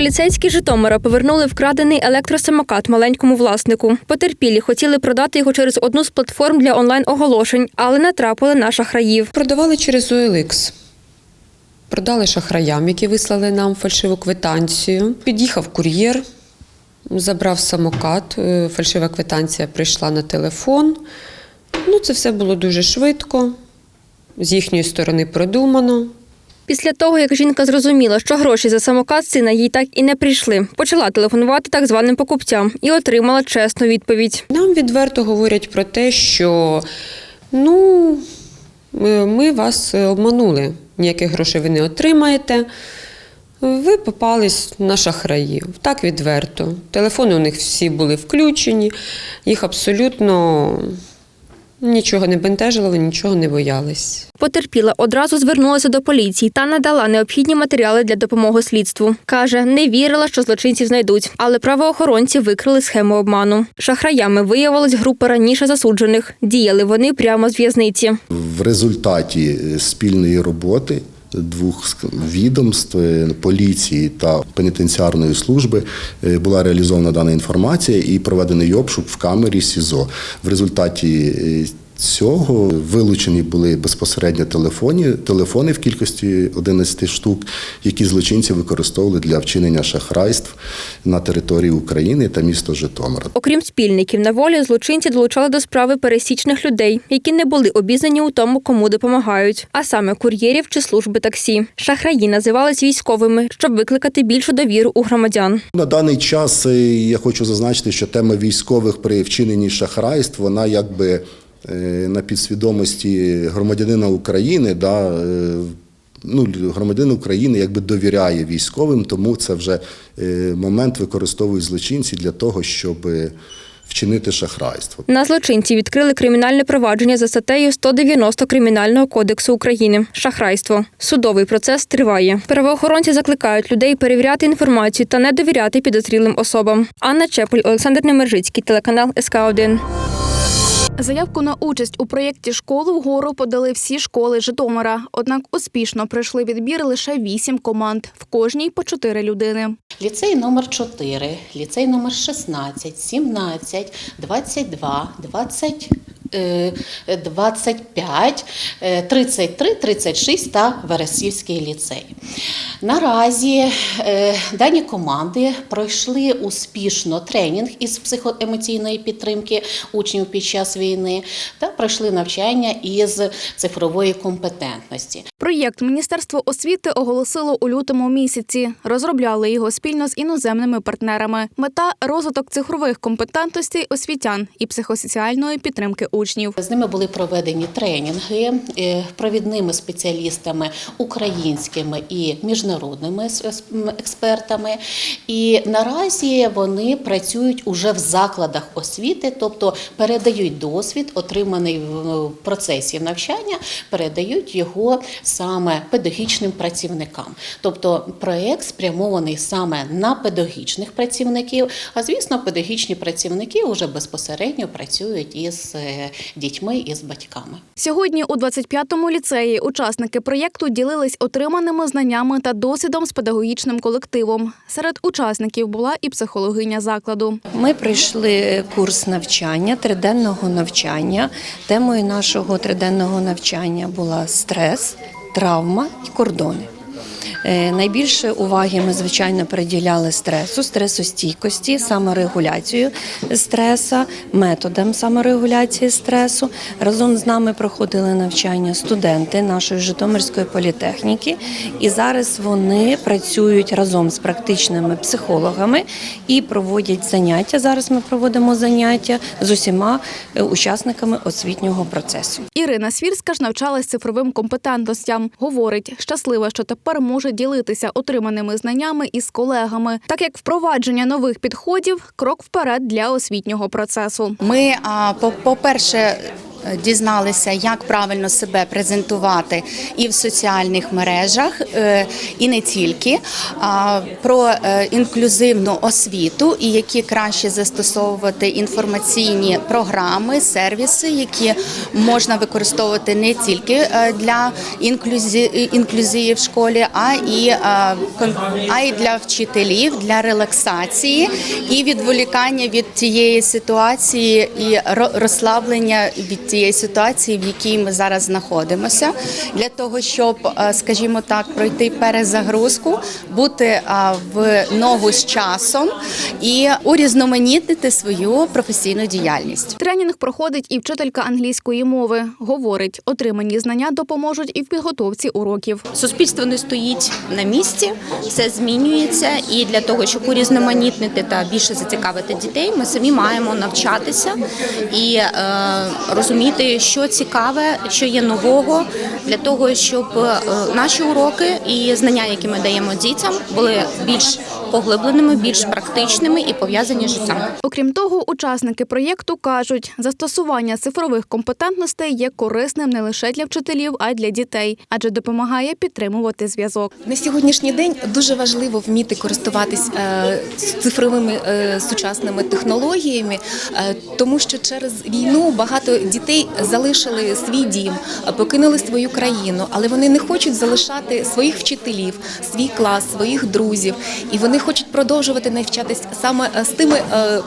Поліцейські Житомира повернули вкрадений електросамокат маленькому власнику. Потерпілі хотіли продати його через одну з платформ для онлайн-оголошень, але натрапили на шахраїв. Продавали через OLX. Продали шахраям, які вислали нам фальшиву квитанцію. Під'їхав кур'єр, забрав самокат, е, фальшива квитанція прийшла на телефон. Ну, це все було дуже швидко, з їхньої сторони продумано. Після того, як жінка зрозуміла, що гроші за самокат сина їй так і не прийшли, почала телефонувати так званим покупцям і отримала чесну відповідь. Нам відверто говорять про те, що ну, ми вас обманули, ніяких грошей ви не отримаєте. Ви попались на шахраїв. Так відверто. Телефони у них всі були включені, їх абсолютно нічого не бентежило, нічого не боялись. Потерпіла одразу звернулася до поліції та надала необхідні матеріали для допомоги слідству. Каже, не вірила, що злочинців знайдуть, але правоохоронці викрили схему обману. Шахраями виявилась група раніше засуджених. Діяли вони прямо з в'язниці. В результаті е, спільної роботи двох відомств е, поліції та пенітенціарної служби е, була реалізована дана інформація і проведений обшук в камері СІЗО. В результаті е, Цього вилучені були безпосередньо телефоні, телефони в кількості 11 штук, які злочинці використовували для вчинення шахрайств на території України та міста Житомира. Окрім спільників, на волі злочинці долучали до справи пересічних людей, які не були обізнані у тому, кому допомагають, а саме кур'єрів чи служби таксі. Шахраї називались військовими, щоб викликати більшу довіру у громадян. На даний час е, я хочу зазначити, що тема військових при вчиненні шахрайств, вона якби на підсвідомості громадянина України, да, е, ну, громадянин України якби довіряє військовим, тому це вже е, момент використовують злочинці для того, щоб е, вчинити шахрайство. На злочинці відкрили кримінальне провадження за статтею 190 Кримінального кодексу України шахрайство. Судовий процес триває. Правоохоронці закликають людей перевіряти інформацію та не довіряти підозрілим особам. Анна Чепель, Олександр Немержицький, телеканал СК 1 Заявку на участь у проєкті школу вгору подали всі школи Житомира. Однак успішно пройшли відбір лише вісім команд, в кожній по чотири людини. Ліцей номер 4, ліцей номер 16, 17, 22, 20, е, 25, е, 33, 36 та Вересівський ліцей. Наразі е, дані команди пройшли успішно тренінг із психоемоційної підтримки учнів під час війни та пройшли навчання із цифрової компетентності. Проєкт Міністерство освіти оголосило у лютому місяці. Розробляли його спільно з іноземними партнерами. Мета розвиток цифрових компетентностей освітян і психосоціальної підтримки учнів. З ними були проведені тренінги е, провідними спеціалістами українськими і міжнародними експертами. І наразі вони працюють уже в закладах освіти, тобто передають досвід, отриманий в процесі навчання, передають його саме педагогічним працівникам. Тобто проект спрямований саме на педагогічних працівників. А звісно, педагогічні працівники вже безпосередньо працюють із е, дітьми і з батьками. Сьогодні у 25-му ліцеї учасники проєкту ділились отриманими знаннями та досвідом з педагогічним колективом. Серед учасників була і психологиня закладу. Ми пройшли курс навчання, триденного навчання. Темою нашого триденного навчання була стрес, травма і кордони. Е, Найбільше уваги ми, звичайно, приділяли стресу, стресостійкості, саморегуляцію стреса, методам саморегуляції стресу. Разом з нами проходили навчання студенти нашої Житомирської політехніки, і зараз вони працюють разом з практичними психологами і проводять заняття. Зараз ми проводимо заняття з усіма е, учасниками освітнього процесу. Ірина Свірська ж навчалась цифровим компетентностям. Говорить, щаслива, що тепер може ділитися отриманими знаннями із колегами, так як впровадження нових підходів крок вперед для освітнього процесу. Ми, по- по-перше, е, дізналися, як правильно себе презентувати і в соціальних мережах, е, і не тільки, а про е, інклюзивну освіту і які краще застосовувати інформаційні програми, сервіси, які можна використовувати не тільки е, для інклюзі- інклюзії в школі, а і, е, а і для вчителів, для релаксації і відволікання від тієї ситуації і ро- розслаблення від тієї ситуації, в якій ми зараз знаходимося, для того, щоб, е, скажімо так, пройти перезагрузку, бути е, в ногу з часом і урізноманітнити свою професійну діяльність. Тренінг проходить і вчителька англійської мови. Говорить, отримані знання допоможуть і в підготовці уроків. Суспільство не стоїть на місці, все змінюється, і для того, щоб урізноманітнити та більше зацікавити дітей, ми самі маємо навчатися і е, розуміти, що цікаве, що є нового, для того, щоб е, наші уроки і знання, які ми даємо дітям, були більш поглибленими, більш практичними і пов'язані з життям. Окрім того, учасники проєкту кажуть, застосування цифрових компетентностей є корисним не лише для вчителів, а й для дітей, адже допомагає підтримувати зв'язок. На сьогоднішній день дуже важливо вміти користуватись е, цифровими е, сучасними технологіями, е, тому що через війну багато дітей залишили свій дім, покинули свою країну, але вони не хочуть залишати своїх вчителів, свій клас, своїх друзів, і вони хочуть продовжувати навчатись саме е, з тими е,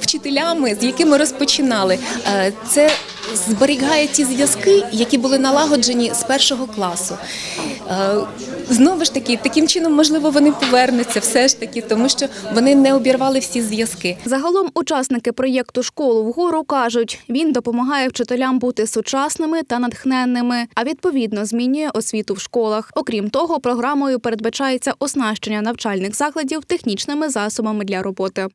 вчителями, з якими розпочинали. Е, Це зберігає ті зв'язки, які були налагоджені з першого класу. Е, Знову ж таки, таким чином, можливо, вони повернуться все ж таки, тому що вони не обірвали всі зв'язки. Загалом учасники проєкту Школу вгору кажуть, він допомагає вчителям бути сучасними та натхненними, а відповідно змінює освіту в школах. Окрім того, програмою передбачається оснащення навчальних закладів технічними засобами для роботи.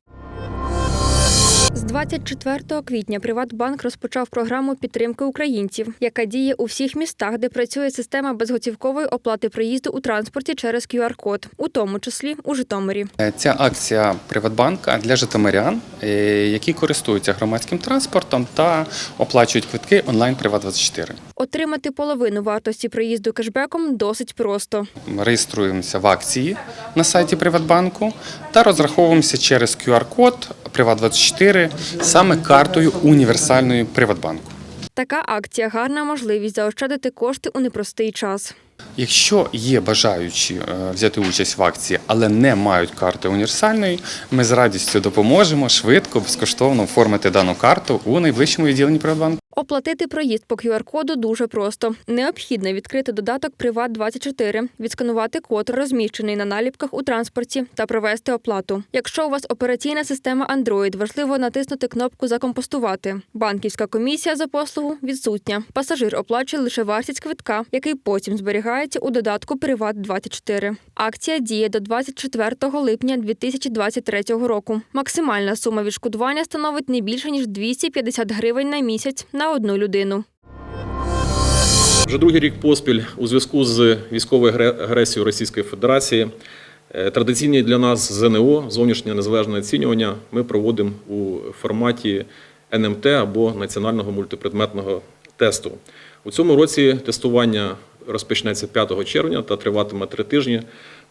З 24 квітня Приватбанк розпочав програму підтримки українців, яка діє у всіх містах, де працює система безготівкової оплати проїзду у транспорті через QR-код, у тому числі у Житомирі. Е, Ця акція Приватбанка для житомирян, е, які користуються громадським транспортом та оплачують квитки онлайн Приват24. Отримати половину вартості проїзду кешбеком досить просто. Реєструємося в акції на сайті Приватбанку та розраховуємося через QR-код Приват24 саме картою універсальною Приватбанку. Така акція гарна можливість заощадити кошти у непростий час. Якщо є бажаючі е, взяти участь в акції, але не мають карти універсальної, ми з радістю допоможемо швидко, безкоштовно оформити дану карту у найближчому відділенні Приватбанку. Оплатити проїзд по QR-коду дуже просто. Необхідно відкрити додаток Приват24, відсканувати код, розміщений на наліпках у транспорті, та провести оплату. Якщо у вас операційна система Android, важливо натиснути кнопку Закомпостувати. Банківська комісія за послугу відсутня. Пасажир оплачує лише вартість квитка, який потім зберігається у додатку Приват24. Акція діє до 24 липня 2023 року. Максимальна сума відшкодування становить не більше ніж 250 гривень на місяць одну людину. Вже другий рік поспіль у зв'язку з військовою агресією Російської Федерації е, традиційні для нас ЗНО, зовнішнє незалежне оцінювання, ми проводимо у форматі НМТ або національного мультипредметного тесту. У цьому році тестування розпочнеться 5 червня та триватиме три тижні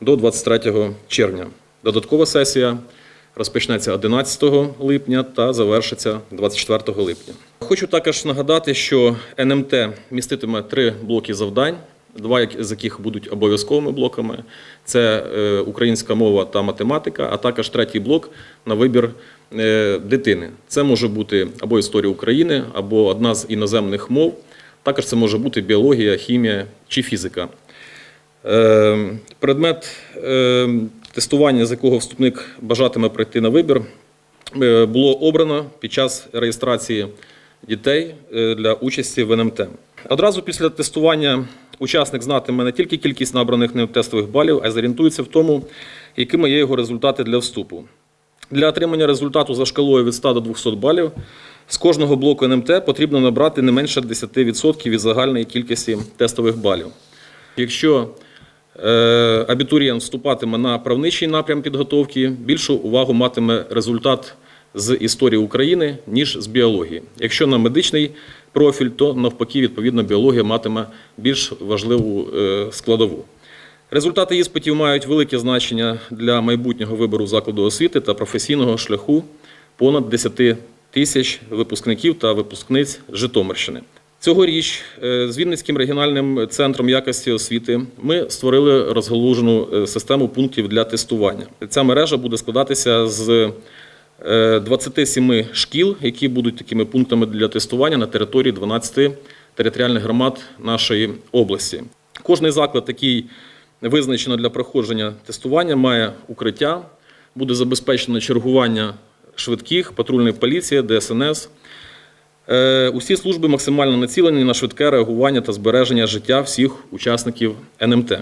до 23 червня. Додаткова сесія розпочнеться 11 липня та завершиться 24 липня. Хочу також нагадати, що НМТ міститиме три блоки завдань, два з яких будуть обов'язковими блоками: це е, українська мова та математика, а також третій блок на вибір е, дитини. Це може бути або історія України, або одна з іноземних мов. Також це може бути біологія, хімія чи фізика. Е, Предмет тестування, з якого вступник бажатиме пройти на вибір, е, було обрано під час реєстрації дітей е, для участі в НМТ. Одразу після тестування учасник знатиме не тільки кількість набраних ним тестових балів, а й зорієнтується в тому, якими є його результати для вступу. Для отримання результату за шкалою від 100 до 200 балів з кожного блоку НМТ потрібно набрати не менше 10% від загальної кількості тестових балів. Якщо абітурієнт вступатиме на правничий напрям підготовки, більшу увагу матиме результат з історії України, ніж з біології. Якщо на медичний профіль, то навпаки, відповідно, біологія матиме більш важливу е, складову. Результати іспитів мають велике значення для майбутнього вибору закладу освіти та професійного шляху понад 10 тисяч випускників та випускниць Житомирщини. Цьогоріч е, з Вінницьким регіональним центром якості освіти ми створили розгалужену е, систему пунктів для тестування. Ця мережа буде складатися з е, 27 шкіл, які будуть такими пунктами для тестування на території 12 територіальних громад нашої області. Кожний заклад, який визначено для проходження тестування, має укриття, буде забезпечено чергування швидких, патрульної поліції, ДСНС. Е, Усі служби максимально націлені на швидке реагування та збереження життя всіх учасників НМТ.